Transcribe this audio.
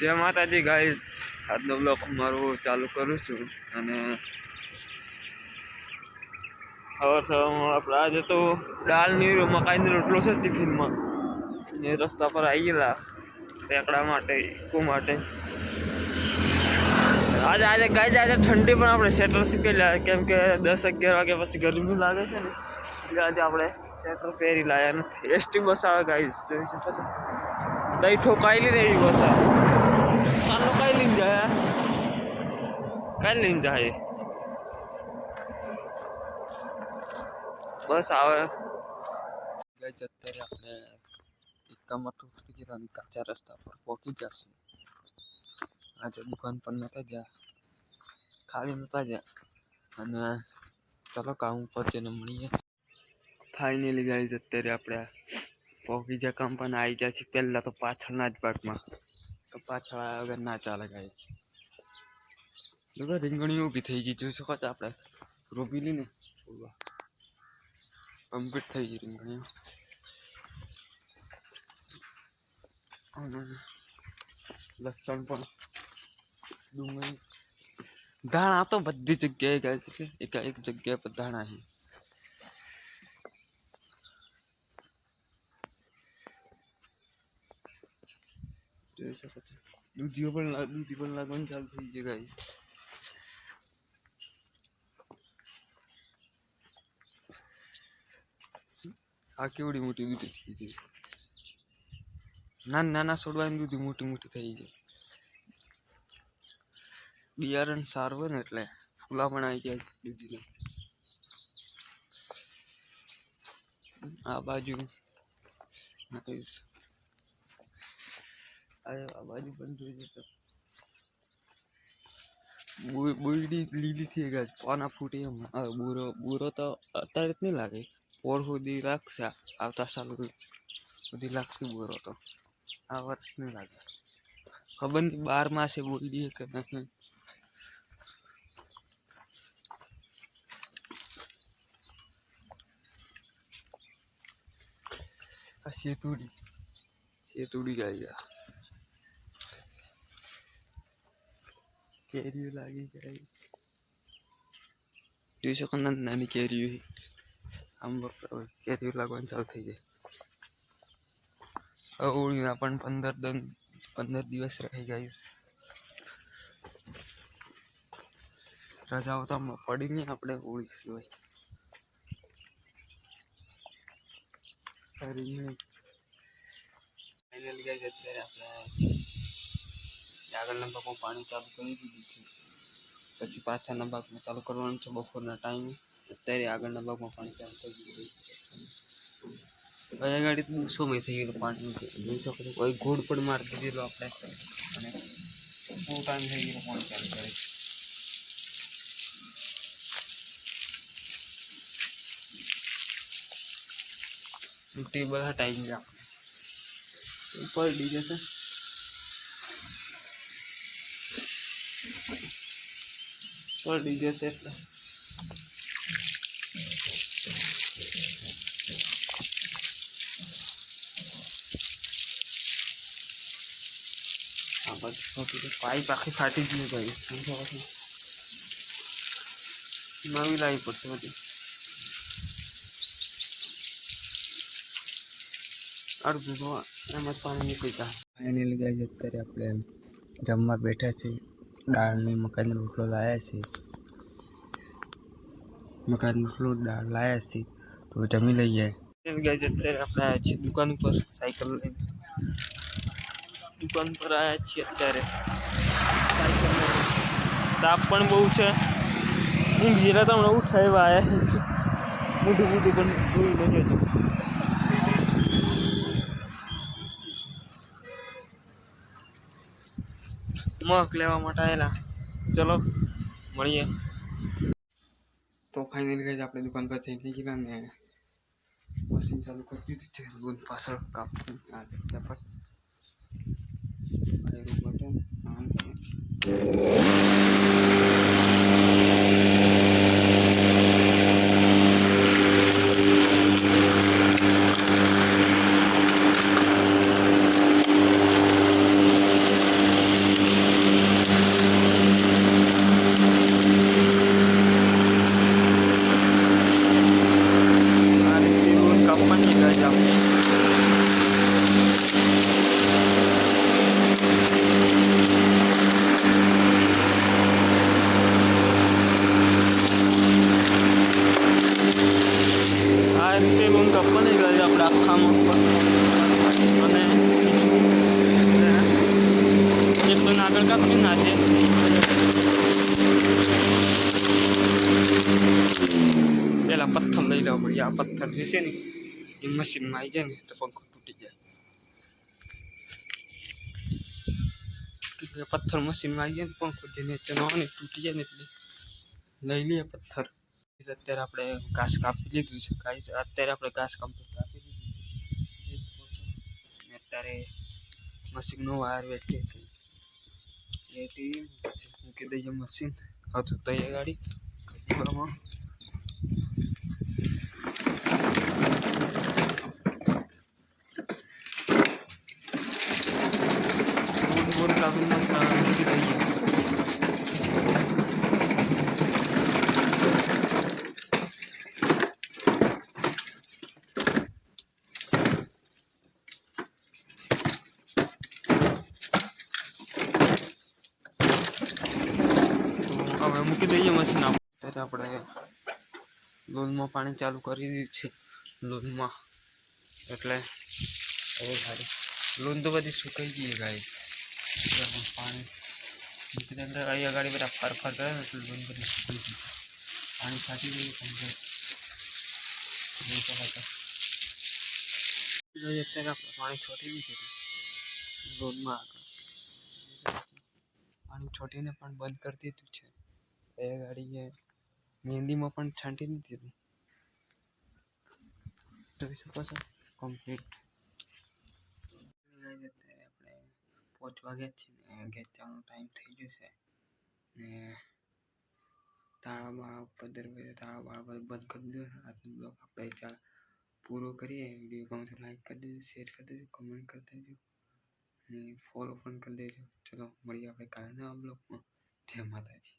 જય માતાજી ગાઈસ આજનો બ્લોક મારો ચાલુ કરું છું અને હવે સવારમાં આપણે આજે તો દાળની રો- મકાઈની રોટલો છે ટિફિનમાં. એ રસ્તા પર આવી ગયેલા, રેકડા માટે ઇકો માટે. આજે આજે ગાય આજે ઠંડી પણ આપણે સ્વેટરથી પહેલા કેમ કે દસ અગિયાર વાગ્યા પછી ગરમી લાગે છે ને, એટલે આજે આપણે સ્વેટર પહેરી લાયા નથી. એસટી બસ આવે ગાઈસ જોઈ શકો છો. દહીં ઠોકાયેલી ને એવી બસ આવે સાનું કઈ લઈને જાય કઈ લઈને જાય બસ આવે ગાઈઝ અત્યારે આપણે એકામાં તો ઉતરી ગયા અને કાચા રસ્તા પર પહોંચી જશે આજે દુકાન પર નતા ગયા ખાલી નતા ગયા અને ચલો કામ ઉપર જઈને મળીએ ફાઇનલી ગાઈઝ અત્યારે આપણે પહોંચી જાય કામ પણ આવી જાય છે પહેલાં તો પાછળના જ ભાગમાં તો પાછળ આવ્યા વગર ના ચાલે ગાઈઝ જો રીંગણી ઊભી થઈ ગઈ જોઈ શકો છો આપણે રોપી ને કમ્પ્લીટ થઈ ગઈ રીંગણીઓ અને લસણ પણ ડુંગળી ધાણા તો બધી જગ્યાએ ગાય એટલે એક એક જગ્યાએ પર ધાણા છે જોઈ શકો છો દૂધીઓ પણ દૂધી પણ લાગવાનું ચાલુ થઈ ગયું ગાય આ કેવડી મોટી દૂધી થઈ ગઈ. નાના નાના છોડવાની દૂધી મોટી મોટી થઈ જાય બિયારણ સારું હોય ને એટલે ફૂલા પણ આવી ગયા દૂધીને. આ બાજુ. નાખીશ. આ આ બાજુ પણ જોઈ તો બોયડી લીલી થઈ ગઈ પાના ફૂટી એમ હવે બુરો બુરો તો અત્યારે જ નહીં લાગે પોર સુધી રાખશે આવતા સાલ સુધી લાગશે બુરો તો આ વર્ષ નહીં લાગે ખબર નહીં બાર માસે બોયડી કે નથી આ સેતુડી સેતુડી કેરીઓ લાગી જાય જોઈ શકો નાની નાની કેરીઓ આમ બપોર કેરીઓ લાગવાની ચાલુ થઈ જાય ઓળીના હોળીના પણ પંદર દન પંદર દિવસ રહી ગઈશ રજાઓ તો પડી નહીં આપણે હોળી સિવાય ફાઇનલી ગાઈસ અત્યારે આપણે આગળના ભાગમાં પાણી ચાલુ કરી દીધું છે પછી પાછળના ભાગમાં ચાલુ કરવાનું છે બપોરના ટાઈમે અત્યારે આગળના ભાગમાં પાણી ચાલુ કરી દીધું અહીંયા ગાડી બહુ સમય થઈ ગયેલો પાણી જોઈ શકો છો કોઈ ઘોડ પણ મારી દીધેલો આપણે અને બહુ ટાઈમ થઈ ગયેલો પાણી ચાલુ કરે છૂટી બધા ટાઈમ છે આપણે ઉપર ડીજે છે પર ડીજે છે એટલે આ બધું છોટી તો પાઇપ આખી ફાટી જ નહીં ભાઈ સમજો પછી નવી લાવવી પડશે બધી અડધું તો એમ જ પાણી નીકળી જાય ફાઇનલી ગાઈઝ અત્યારે આપણે જમવા બેઠા છીએ દાળની મકાઈનો રોટલો લાવ્યા છીએ મકાઈનો રોટલો દાળ લાવ્યા છીએ તો જમી લઈએ. ગાઈઝ અત્યારે આપણે આવ્યા છીએ દુકાન ઉપર, સાયકલ લઈને. દુકાન પર આવ્યા છીએ અત્યારે. તાપ પણ બહુ છે. હું ઘેરા તો હમણાં ઉઠાવ્યા આવ્યા મોટું મોટું પણ જોઈ લેજો મગ લેવા માટે આવેલા ચલો, મળીએ. તો ફાઇનલી ગઈ આપણે દુકાન પર જઈ ગયા ને. મશીન ચાલુ કરી દીધું છે. દુકાન પાછળ કાપતું આ આ બટન છે. લાકડ પેલા પથ્થર લઈ લેવા પડે આ પથ્થર જે છે ને, એ મશીનમાં આવી જાય ને, તો પંખો તૂટી જાય. પથ્થર મશીનમાં આવી જાય ને, પંખો જે નીચેનો હોય ને તૂટી જાય ને, એટલે લઈ લઈએ પથ્થર. અત્યારે આપણે ઘાસ કાપી લીધું છે અત્યારે આપણે ઘાસ કમ્પ્લીટ કાપી લીધું છે. અત્યારે મશીનનો વાયર વેચે છે. એટી મૂકી દઈએ મશીન. હતું તૈયાર ગાડી. બરાબર કાપી બોર મૂકી દઈએ મશીન અત્યારે આપણે લોનમાં પાણી ચાલુ કરી દીધું છે લોનમાં એટલે હવે સારી લોન તો બધી સુકાઈ ગઈ ગાય પાણી મૂકી દે અંદર અહીંયા ગાડી બધા ફર ફર કરે ને એટલે લોન બધી સુકાઈ ગઈ પાણી છાંટી દઈએ કમ્પ્લીટ જોઈ શકાય તો. જોઈએ અત્યારે આપણે પાણી છોટી દીધું હતું લોનમાં આગળ પાણી છોટીને પણ બંધ કરી દીધું છે એ ગાડીએ મહેંદીમાં પણ છાંટી નથી દીધું જોઈ શકો છો કમ્પ્લીટ અત્યારે આપણે પાંચ વાગ્યા જ છે ને ગેસ જવાનો ટાઈમ થઈ ગયો છે ને તાળા બાળા ઉપર દરવાજે તાળા બાળા બધું બંધ કરી દીધું આજનો બ્લોગ આપણે ચાલ પૂરો કરીએ વિડીયો ગમે તો લાઈક કરી દેજો શેર કરી દેજો કમેન્ટ કરી દેજો અને ફોલો પણ કરી દેજો ચલો મળીએ આપણે કાલના બ્લોગમાં જય માતાજી